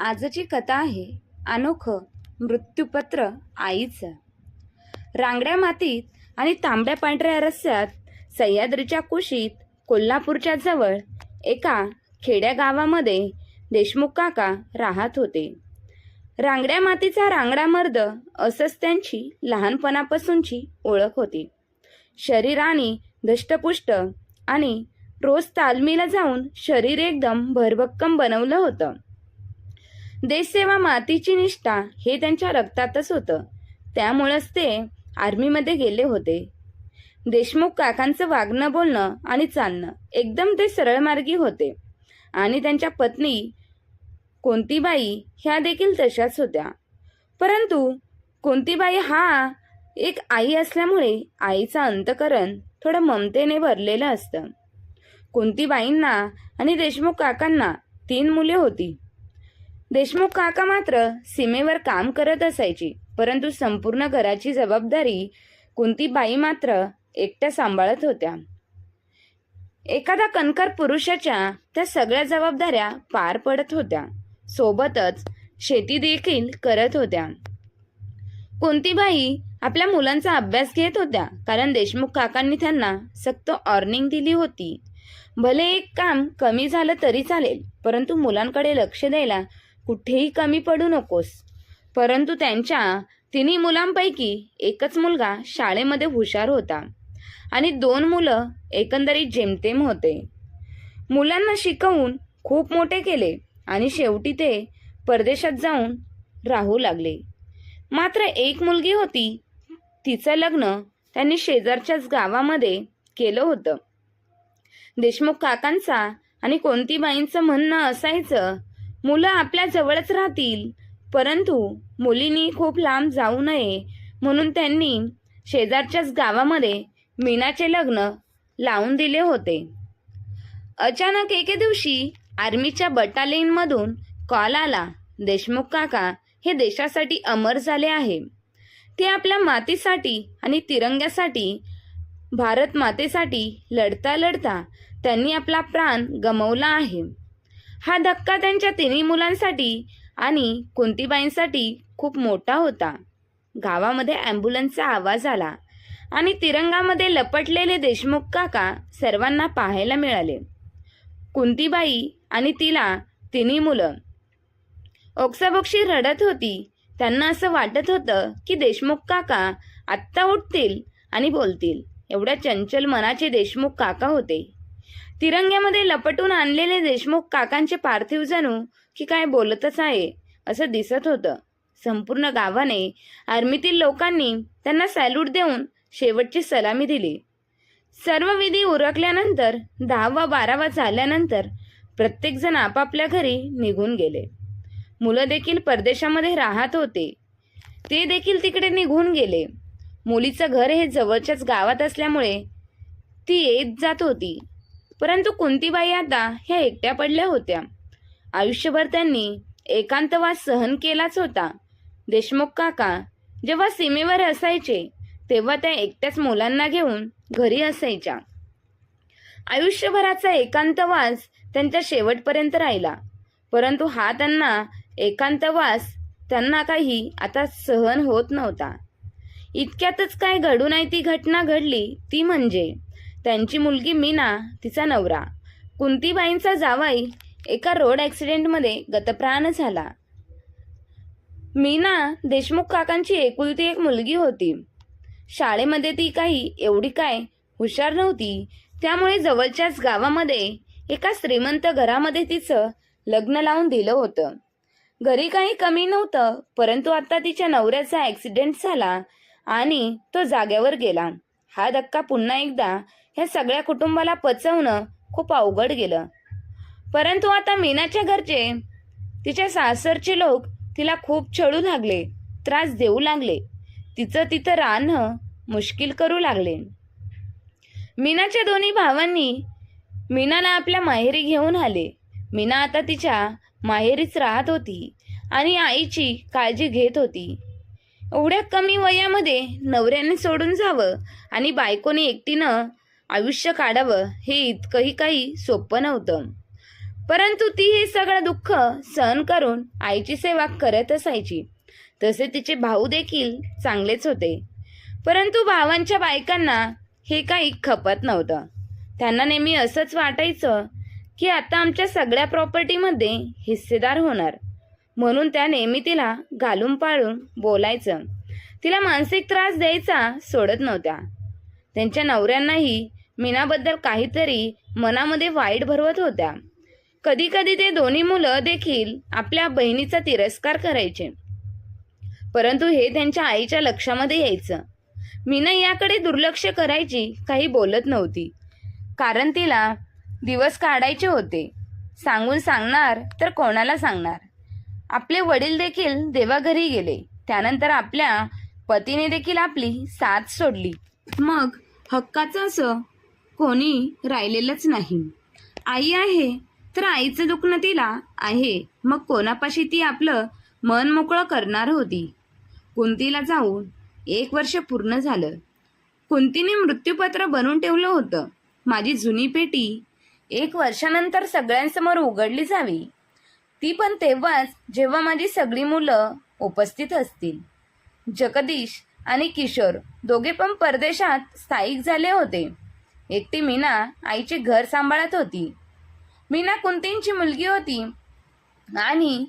आजची कथा आहे अनोखं मृत्यूपत्र आईचं. रांगड्या मातीत आणि तांबड्या पांढऱ्या रस्त्यात सह्याद्रीच्या कुशीत कोल्हापूरच्या जवळ एका खेड्या गावामध्ये देशमुख काका राहत होते. रांगड्या मातीचा रांगडा मर्द असंच त्यांची लहानपणापासूनची ओळख होती. शरीराने धष्टपुष्ट आणि रोज तालमीला जाऊन शरीर एकदम भरभक्कम बनवलं होतं. देशसेवा मातीची निष्ठा हे त्यांच्या रक्तातच होतं. त्यामुळंच ते आर्मीमध्ये गेले होते. देशमुख काकांचं वागणं बोलणं आणि चालणं एकदम ते सरळमार्गी होते. आणि त्यांच्या पत्नी कोणतीबाई ह्या देखील तशाच होत्या. परंतु कोणतीबाई हा एक आई असल्यामुळे आईचं अंतकरण थोडं ममतेने भरलेलं असतं. कोणतीबाईंना आणि देशमुख काकांना तीन मुले होती. देशमुख काका मात्र सीमेवर काम करत असायची परंतु संपूर्ण घराची जबाबदारी कुंतीबाई मात्र एकट्या सांभाळत होत्या. एखादा कणकर पुरुषाच्या त्या सगळ्या जबाबदाऱ्या पार पडत होत्या. सोबतच शेती देखील करत होत्या. कोणतीबाई आपल्या मुलांचा अभ्यास घेत होत्या कारण देशमुख काकांनी त्यांना सक्त ऑर्निंग दिली होती. भले एक काम कमी झालं तरी चालेल परंतु मुलांकडे लक्ष द्यायला कुठेही कमी पडू नकोस. परंतु त्यांच्या तिन्ही मुलांपैकी एकच मुलगा शाळेमध्ये हुशार होता आणि दोन मुलं एकंदरीत जेमतेम होते. मुलांना शिकवून खूप मोठे केले आणि शेवटी ते परदेशात जाऊन राहू लागले. मात्र एक मुलगी होती तिचं लग्न त्यांनी शेजारच्याच गावामध्ये केलं होतं. देशमुख काकांचा आणि कोणतीबाईंचं म्हणणं असायचं मुलं आपल्या जवळच राहतील. परंतु मुलींनी खूप लांब जाऊ नये म्हणून त्यांनी शेजारच्याच गावामध्ये मीनाचे लग्न लावून दिले होते. अचानक एके दिवशी आर्मीच्या बटालियनमधून कॉल आला देशमुख काका हे देशासाठी अमर झाले आहे. ते आपल्या मातीसाठी आणि तिरंग्यासाठी भारत मातेसाठी लढता लढता त्यांनी आपला प्राण गमावला आहे. हा धक्का त्यांच्या तिन्ही मुलांसाठी आणि कुंतीबाईंसाठी खूप मोठा होता. गावामध्ये ॲम्ब्युलन्सचा आवाज आला आणि तिरंगामध्ये लपटलेले देशमुख काका सर्वांना पाहायला मिळाले. कुंतीबाई आणि तिला तिन्ही मुलं. ओक्साबोक्षी रडत होती. त्यांना असं वाटत होतं की देशमुख काका आत्ता उठतील आणि बोलतील. एवढ्या चंचल मनाचे देशमुख काका होते. तिरंग्यामध्ये लपटून आणलेले देशमुख काकांचे पार्थिव जणू की काय बोलतच आहे असं दिसत होतं. संपूर्ण गावाने आर्मीतील लोकांनी त्यांना सॅल्यूट देऊन शेवटची सलामी दिली. सर्व विधी उरकल्यानंतर दहा बारावा झाल्यानंतर प्रत्येकजण आपापल्या घरी निघून गेले. मुलं देखील परदेशामध्ये राहत होते. ते देखील तिकडे निघून गेले. मुलीचं घर हे जवळच्याच गावात असल्यामुळे ती येत जात होती. परंतु कुंतीबाई आता ह्या एकट्या पडल्या होत्या. आयुष्यभर त्यांनी एकांतवास सहन केलाच होता. देशमुख काका जेव्हा सीमेवर असायचे तेव्हा त्या एकट्याच मुलांना घेऊन घरी असायच्या. आयुष्यभराचा एकांतवास त्यांच्या शेवटपर्यंत राहिला. परंतु हा त्यांना एकांतवास त्यांना काही आता सहन होत नव्हता. इतक्यातच काय घडून आहे ती घटना घडली ती म्हणजे त्यांची मुलगी मीना तिचा नवरा. कुंतीबाईंचा जावाई एका रोड ॲक्सिडेंटमध्ये गतप्राण झाला. मीना देशमुख काकांची एकुलती एक मुलगी होती. शाळेमध्ये ती काही एवढी काय हुशार नव्हती. त्यामुळे जवळच्याच गावामध्ये एका श्रीमंत घरामध्ये तिचं लग्न लावून दिलं होतं. घरी काही कमी नव्हतं परंतु आता तिच्या नवऱ्याचा ॲक्सिडेंट झाला आणि तो जाग्यावर गेला. हा धक्का पुन्हा एकदा ह्या सगळ्या कुटुंबाला पचवणं खूप अवघड गेलं. परंतु आता मीनाच्या घरचे तिच्या सासरचे लोक तिला खूप छळू लागले त्रास देऊ लागले. तिचं तिथं राहणं मुश्किल करू लागले. मीनाच्या दोन्ही भावांनी मीनाला आपल्या माहेरी घेऊन आले. मीना आता तिच्या माहेरीच राहत होती आणि आईची काळजी घेत होती. एवढ्या कमी वयामध्ये नवऱ्याने सोडून जावं आणि बायकोने एकटीनं आयुष्य काढावं हे इतकंही काही सोपं नव्हतं. परंतु ती हे सगळं दुःख सहन करून आईची सेवा करत असायची. तसे तिचे भाऊ देखील चांगलेच होते. परंतु भावांच्या बायकांना हे काही खपत नव्हतं. त्यांना नेहमी असंच वाटायचं की आता आमच्या सगळ्या प्रॉपर्टीमध्ये हिस्सेदार होणार. म्हणून त्या नेहमी तिला घालून पाळून बोलायचं. तिला मानसिक त्रास द्यायचा सोडत नव्हत्या. त्यांच्या नवऱ्यांनाही मीनाबद्दल काहीतरी मनामध्ये वाईट भरवत होत्या. कधी कधी ते दोन्ही मुलं देखील आपल्या बहिणीचा तिरस्कार करायचे. परंतु हे त्यांच्या आईच्या लक्षामध्ये यायचं. मीना याकडे दुर्लक्ष करायची काही बोलत नव्हती. कारण तिला दिवस काढायचे होते. सांगून सांगणार तर कोणाला सांगणार? आपले वडील देखील देवाघरी गेले. त्यानंतर आपल्या पतीने देखील आपली साथ सोडली. मग हक्काचं असं कोणी राहिलेलंच नाही. आई आहे तर आईचं दुखणं तिला आहे. मग कोणापाशी ती आपलं मन मोकळं करणार होती? कुंतीला जाऊन एक वर्ष पूर्ण झालं. कुंतीने मृत्यूपत्र बनवून ठेवलं होतं. माझी जुनी पेटी एक वर्षानंतर सगळ्यांसमोर उघडली जावी. ती पण तेव्हाच जेव्हा माझी सगळी मुलं उपस्थित असतील. जगदीश आणि किशोर दोघे पण परदेशात स्थायिक झाले होते. एकटी मीना आईचे घर सांभाळत होती. मीना कुंतींची मुलगी होती आणि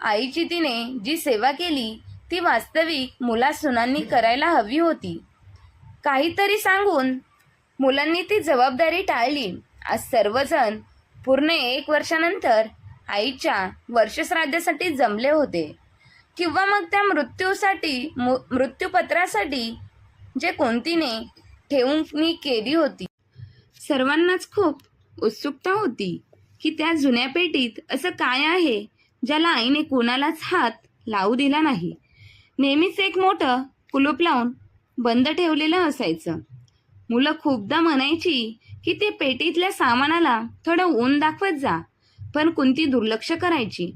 आईची तिने जी सेवा केली ती वास्तविक मुला सुनांनी करायला हवी होती. काहीतरी सांगून मुलांनी ती जबाबदारी टाळली. आज सर्वजण पूर्ण एक वर्षानंतर आईच्या वर्षश्राद्धासाठी जमले होते. किंवा मग त्या मृत्यूसाठी मृत्यूपत्रासाठी जे कोणतीने ठेवून मी केली होती. सर्वांनाच खूप उत्सुकता होती की त्या जुन्या पेटीत असं काय आहे ज्याला आईने कुणालाच हात लावू दिला नाही. नेहमीच एक मोठं कुलूप लावून बंद ठेवलेलं असायचं. मुलं खूपदा म्हणायची की ते पेटीतल्या सामानाला थोडं ऊन दाखवत जा पण कुंती दुर्लक्ष करायची.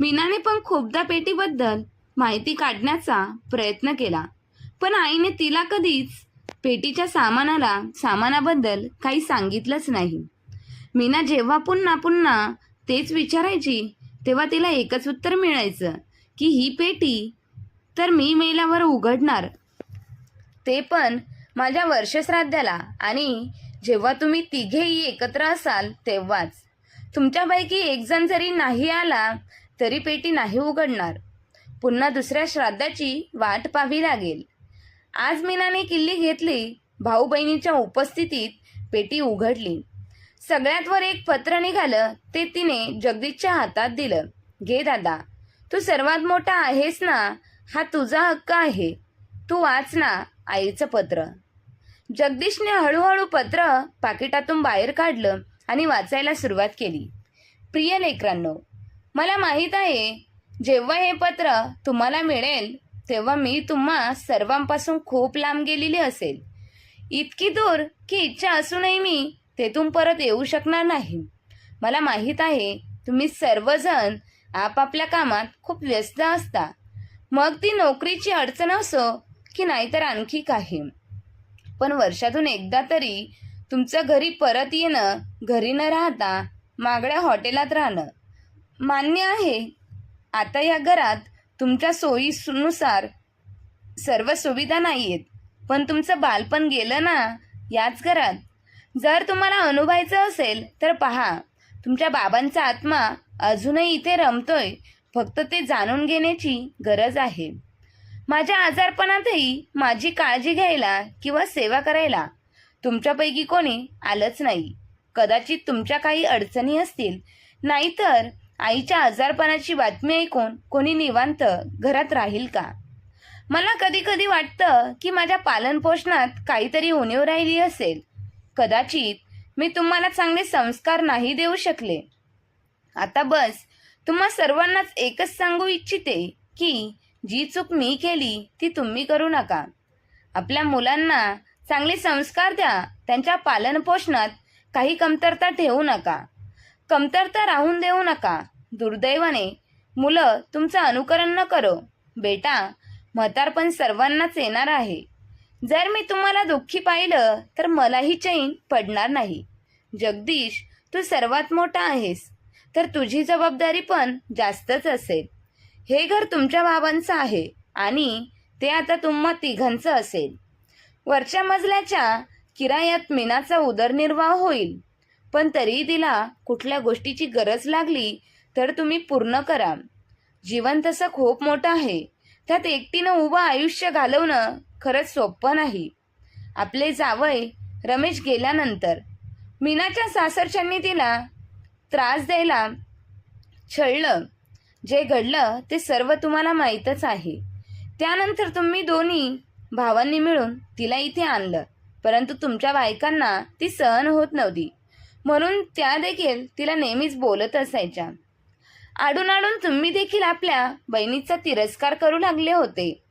मीनाने पण खूपदा पेटीबद्दल माहिती काढण्याचा प्रयत्न केला पण आईने तिला कधीच पेटीच्या सामानाला सामानाबद्दल काही सांगितलंच नाही. मीना जेव्हा पुन्हा पुन्हा तेच विचारायची तेव्हा तिला एकच उत्तर मिळायचं की ही पेटी तर मी मेल्यावर उघडणार. ते पण माझ्या वर्षश्राद्धाला आणि जेव्हा तुम्ही तिघेही एकत्र असाल तेव्हाच. तुमच्यापैकी एकजण जरी नाही आला तरी पेटी नाही उघडणार. पुन्हा दुसऱ्या श्राद्धाची वाट पाहावी लागेल. आज मीनाने किल्ली घेतली भाऊ बहिणीच्या उपस्थितीत पेटी उघडली. सगळ्यात वर एक पत्र निघालं ते तिने जगदीशच्या हातात दिलं. घे दादा तू सर्वात मोठा आहेस ना हा तुझा हक्क आहे. तू वाच ना आईचं पत्र. जगदीशने हळूहळू पत्र पाकिटातून बाहेर काढलं आणि वाचायला सुरुवात केली. प्रिय लेकरांनो मला माहीत आहे जेव्हा हे पत्र तुम्हाला मिळेल तेव्हा मी तुम्हा सर्वांपासून खूप लांब गेलेली असेल. इतकी दूर की इच्छा असूनही मी तेथून परत येऊ शकणार नाही. मला माहीत आहे तुम्ही सर्वजण आपापल्या कामात खूप व्यस्त असता. मग ती नोकरीची अडचण असो की नाहीतर आणखी काही. पण वर्षातून एकदा तरी तुमचं घरी परत येणं घरी न राहता मागड्या हॉटेलात राहणं मान्य आहे. आता या घरात तुमच्या सोयीनुसार सर्व सुविधा नाही आहेत पण तुमचं बालपण गेलं ना याच घरात. जर तुम्हाला अनुभवायचं असेल तर पहा. तुमच्या बाबांचा आत्मा अजूनही इथे रमतोय. फक्त ते जाणून घेण्याची गरज आहे. माझ्या आजारपणातही माझी काळजी घ्यायला किंवा सेवा करायला तुमच्यापैकी कोणी आलंच नाही. कदाचित तुमच्या काही अडचणी असतील. नाहीतर आईच्या आजारपणाची बातमी ऐकून कोणी निवांत घरात राहील का? मला कधी कधी वाटतं की माझ्या पालनपोषणात काहीतरी उणीव राहिली असेल. कदाचित मी तुम्हाला चांगले संस्कार नाही देऊ शकले. आता बस तुम्हा सर्वांनाच एकच सांगू इच्छिते की जी चूक मी केली ती तुम्ही करू नका. आपल्या मुलांना चांगले संस्कार द्या त्यांच्या पालनपोषणात काही कमतरता ठेवू नका. कमतरता राहून देऊ नका. दुर्दैवाने. मुलं तुमचं अनुकरण न करो. बेटा म्हातारपण सर्वांनाच येणार आहे. जर मी तुम्हाला दुःखी पाहिलं तर मलाही चैन पडणार नाही. जगदीश तू सर्वात मोठा आहेस. तर तुझी जबाबदारी पण जास्तच असेल. हे घर तुमच्या बाबांचं आहे आणि ते आता तुम्हा तिघांचं असेल. वरच्या मजल्याच्या किरायात मीनाचा उदरनिर्वाह होईल. पण तरीही तिला कुठल्या गोष्टीची गरज लागली तर तुम्ही पूर्ण करा. जीवन तसं खूप मोठं आहे. त्यात एकटीनं उभं आयुष्य घालवणं खरंच सोपं नाही. आपले जावय रमेश गेल्यानंतर मीनाच्या सासरच्यांनी तिला त्रास द्यायला छळलं. जे घडलं ते सर्व तुम्हाला माहीतच आहे. त्यानंतर तुम्ही दोन्ही भावांनी मिळून तिला इथे आणलं. परंतु तुमच्या बायकांना ती सहन होत नव्हती. म्हणून त्या देखील तिला नेहमीच बोलत असायच्या. आडून आडून तुम्ही देखील आपल्या बहिणीचा तिरस्कार करू लागले होते.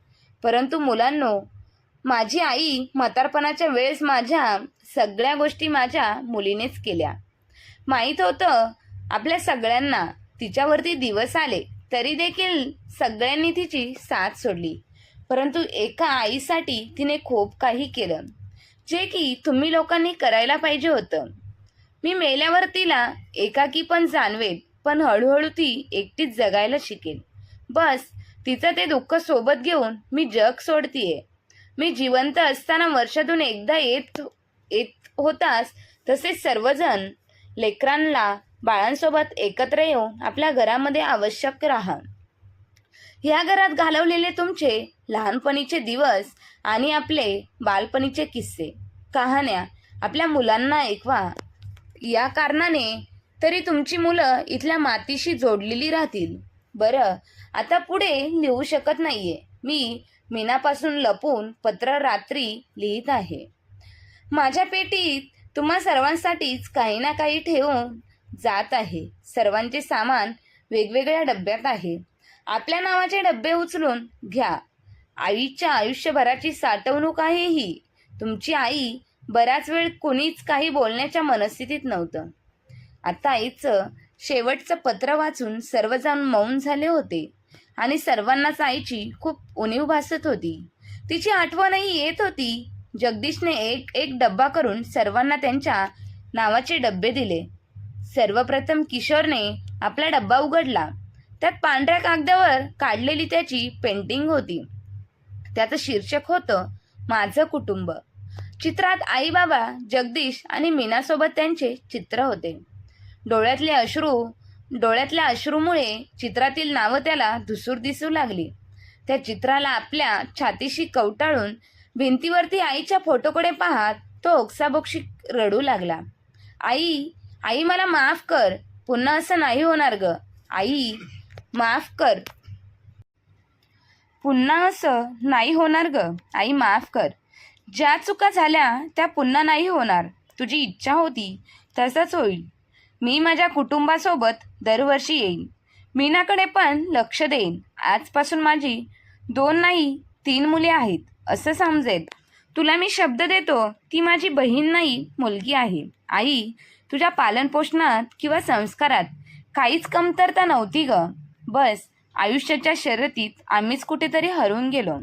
परंतु मुलांनो माझी आई म्हातारपणाच्या वेळेस माझ्या सगळ्या गोष्टी माझ्या मुलीनेच केल्या. माहीत होतं आपल्या सगळ्यांना तिच्यावरती दिवस आले तरी देखील सगळ्यांनी तिची साथ सोडली. परंतु एका आईसाठी तिने खूप काही केलं जे की तुम्ही लोकांनी करायला पाहिजे होतं. मी मेल्यावर तिला एकाकी पण जाणवेल पण हळूहळू ती एकटीच जगायला शिकेल. बस तिचं ते दुःख सोबत घेऊन मी जग सोडतीये. मी जिवंत असताना वर्षातून एकदा येत येत होतास तसेच सर्वजण लेकरांना बाळांसोबत एकत्र येऊन आपल्या घरामध्ये आवश्यक राहा. ह्या घरात घालवलेले तुमचे लहानपणीचे दिवस आणि आपले बालपणीचे किस्से कहाण्या आपल्या मुलांना ऐकवा. या कारणाने तरी तुमची मुलं इथल्या मातीशी जोडलेली राहतील. बरं आता पुढे लिहू शकत नाहीये. मी मीनापासून लपून पत्र रात्री लिहित आहे. माझ्या पेटीत तुम्हा सर्वांसाठीच काही ना काही ठेवून जात आहे. सर्वांचे सामान वेगवेगळ्या डब्यात आहे. आपल्या नावाचे डबे उचलून घ्या. आईच्या आयुष्यभराची साठवणूक आहे ही. तुमची आई बराच वेळ कुणीच काही बोलण्याच्या मनस्थितीत नव्हतं. आता आईचं शेवटचं पत्र वाचून सर्वजण मौन झाले होते. आणि सर्वांनाच आईची खूप उणीव भासत होती. तिची आठवणही येत होती. जगदीशने एक एक डब्बा करून सर्वांना त्यांच्या नावाचे डब्बे दिले. सर्वप्रथम किशोरने आपला डब्बा उघडला. त्यात पांढऱ्या कागदावर काढलेली त्याची पेंटिंग होती. त्याचं शीर्षक होतं माझं कुटुंब चित्रात आई बाबा जगदीश आणि मीनासोबत त्यांचे चित्र होते. डोळ्यातले अश्रू डोळ्यातल्या अश्रूमुळे चित्रातील नावं त्याला धुसूर दिसू लागली. त्या चित्राला आपल्या छातीशी कवटाळून भिंतीवरती आईच्या फोटोकडे पाहत तो ओक्साबोक्षी रडू लागला. आई आई मला माफ कर. पुन्हा असं नाही होणार ग. आई माफ कर. पुन्हा असं नाही होणार ग. आई माफ कर. ज्या चुका झाल्या त्या पुन्हा नाही होणार. तुझी इच्छा होती तसंच होईल. मी माझ्या कुटुंबासोबत दरवर्षी येईन. मीनाकडे पण लक्ष देईन. आजपासून माझी दोन नाही तीन मुले आहेत असं समजेल. तुला मी शब्द देतो ती माझी बहीण नाही मुलगी आहे. आई तुझ्या पालनपोषणात किंवा संस्कारात काहीच कमतरता नव्हती ग. बस आयुष्याच्या शर्यतीत आम्हीच कुठेतरी हरवून गेलो.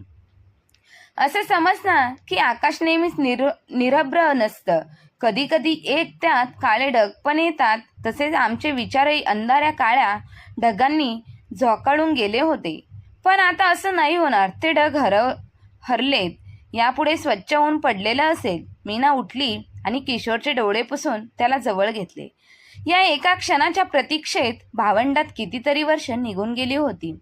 असं समज ना की आकाश नेहमीच निर निरभ्र नसतं. कधी कधी एक त्यात काळे ढग पण येतात तसेच आमचे विचारही अंधाऱ्या काळ्या ढगांनी झोकाळून गेले होते. पण आता असं नाही होणार ते ढग हरव हरलेत. यापुढे स्वच्छ होऊन पडलेलं असेल. मीना उठली आणि किशोरचे डोळे पुसून त्याला जवळ घेतले. या एका क्षणाच्या प्रतीक्षेत भावंडात कितीतरी वर्ष निघून गेली होती.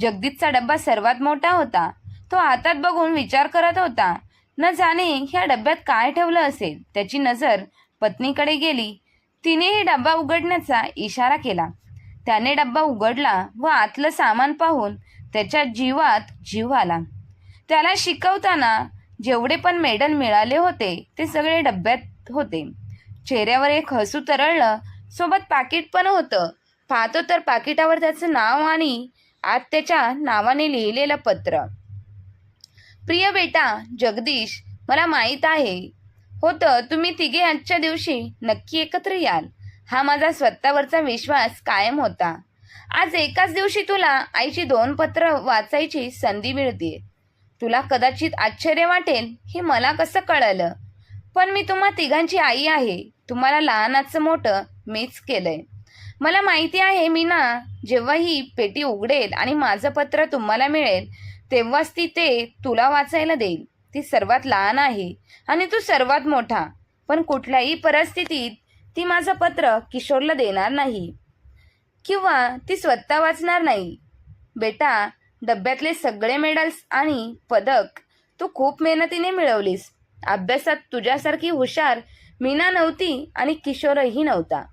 जगदीतचा डब्बा सर्वात मोठा होता. तो हातात बघून विचार करत होता न जाणे ह्या डब्यात काय ठेवलं असेल त्याची नजर पत्नीकडे गेली. तिनेही डब्बा उघडण्याचा इशारा केला. त्याने डब्बा उघडला व आतलं सामान पाहून त्याच्या जीवात जीव आला. त्याला शिकवताना जेवढे पण मेडल मिळाले होते ते सगळे डब्यात होते. चेहऱ्यावर एक हसू तरळलं सोबत पाकिट पण होतं. पाहतो तर पाकिटावर त्याचं नाव आणि आत त्याच्या नावाने लिहिलेलं पत्र. प्रिय बेटा जगदीश मला माहीत आहे. होतं तुम्ही तिघे आजच्या दिवशी नक्की एकत्र याल. हा माझा स्वतःवरचा विश्वास कायम होता. आज एकाच दिवशी तुला आईची दोन पत्र वाचायची संधी मिळते तुला कदाचित आश्चर्य वाटेल हे मला कसं कळलं? पण मी तुम्हा तिघांची आई आहे. तुम्हाला लहानाचं मोठं मीच केलंय. मला माहिती आहे मी ना जेव्हा ही पेटी उघडेल आणि माझं पत्र तुम्हाला मिळेल तेव्हाच ती ते तुला वाचायला देईल. ती सर्वात लहान आहे आणि तू सर्वात मोठा. पण कुठल्याही परिस्थितीत ती माझं पत्र किशोरला देणार नाही. किंवा ती स्वतः वाचणार नाही. बेटा डब्यातले सगळे मेडल्स आणि पदक तू खूप मेहनतीने मिळवलीस. अभ्यासात तुझ्यासारखी हुशार मीना नव्हती आणि किशोरही नव्हता.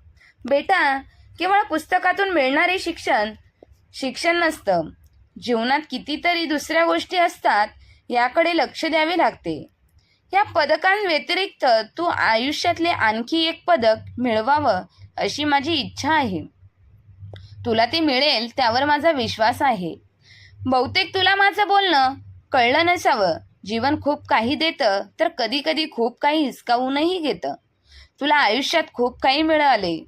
बेटा केवळ पुस्तकातून मिळणारे शिक्षण शिक्षण नसतं. जीवनात कितीतरी दुसऱ्या गोष्टी असतात याकडे लक्ष द्यावे लागते. या पदकांव्यतिरिक्त तू आयुष्यातले आणखी एक पदक मिळवावं अशी माझी इच्छा आहे. तुला ते मिळेल त्यावर माझा विश्वास आहे. बहुतेक तुला माझं बोलणं कळलं नसावं. जीवन खूप काही देतं तर कधी कधी खूप काही हिसकावूनही घेतं. तुला आयुष्यात खूप काही मिळाले.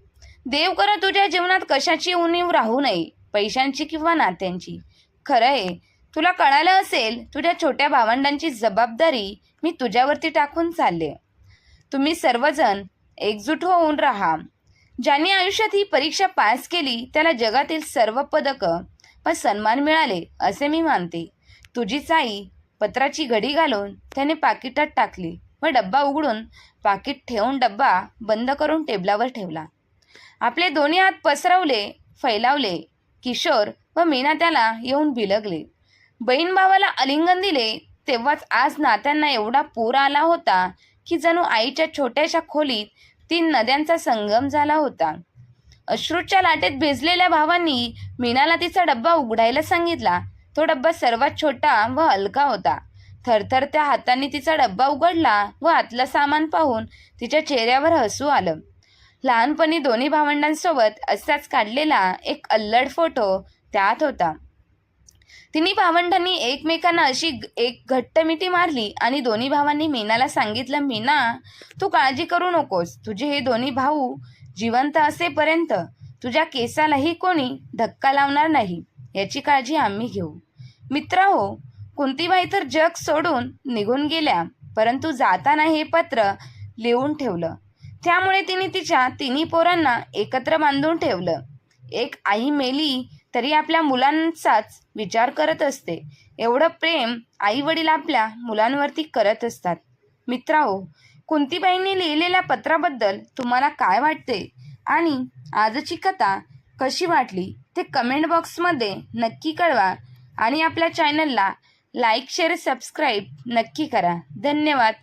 देव कर तुझ्या जीवनात कशाची उणीव राहू नये पैशांची किंवा नात्यांची. खरं आहे तुला कळालं असेल तुझ्या छोट्या भावंडांची जबाबदारी मी तुझ्यावरती टाकून चालले. तुम्ही सर्वजण एकजूट होऊन राहा. ज्यांनी आयुष्यात ही परीक्षा पास केली त्याला जगातील सर्व पदकं व सन्मान मिळाले असे मी मानते. तुझी आई पत्राची घडी घालून त्याने पाकिटात टाकली व डब्बा उघडून पाकिट ठेवून डब्बा बंद करून टेबलावर ठेवला. आपले दोन्ही हात पसरवले फैलावले. किशोर व मीना त्याला येऊन बिलगले. बहीण भावाला अलिंगन दिले तेव्हाच आज नात्यांना एवढा पूर आला होता की जणू आईच्या छोट्याशा खोलीत तीन नद्यांचा संगम झाला होता. अश्रूच्या लाटेत भिजलेल्या भावांनी मीनाला तिचा डब्बा उघडायला सांगितला. तो डब्बा सर्वात छोटा व हलका होता. थरथरत्या हातांनी तिचा डब्बा उघडला व आतलं सामान पाहून तिच्या चेहऱ्यावर हसू आलं. लहानपणी दोन्ही भावंडांसोबत असाच काढलेला एक अल्लड फोटो त्यात होता. तिन्ही भावंडांनी एकमेकांना अशी एक घट्ट मिठी मारली आणि दोन्ही भावांनी मीनाला सांगितलं मीना तू काळजी करू नकोस. तुझे हे दोन्ही भाऊ जिवंत असेपर्यंत तुझ्या केसालाही कोणी धक्का लावणार नाही. याची काळजी आम्ही घेऊ. मित्र हो कुंतीबाई तर जग सोडून निघून गेल्या परंतु जाताना हे पत्र लिहून ठेवलं. त्यामुळे तिने तिच्या तिन्ही पोरांना एकत्र बांधून ठेवलं. एक आई मेली तरी आपल्या मुलांचाच विचार करत असते. एवढं प्रेम आई वडील आपल्या मुलांवरती करत असतात. मित्राहो कुंतीबाईंनी लिहिलेल्या पत्राबद्दल तुम्हाला काय वाटते? आणि आजची कथा कशी वाटली? ते कमेंट बॉक्समध्ये नक्की कळवा. आणि आपल्या चॅनलला लाईक शेअर सबस्क्राईब नक्की करा. धन्यवाद.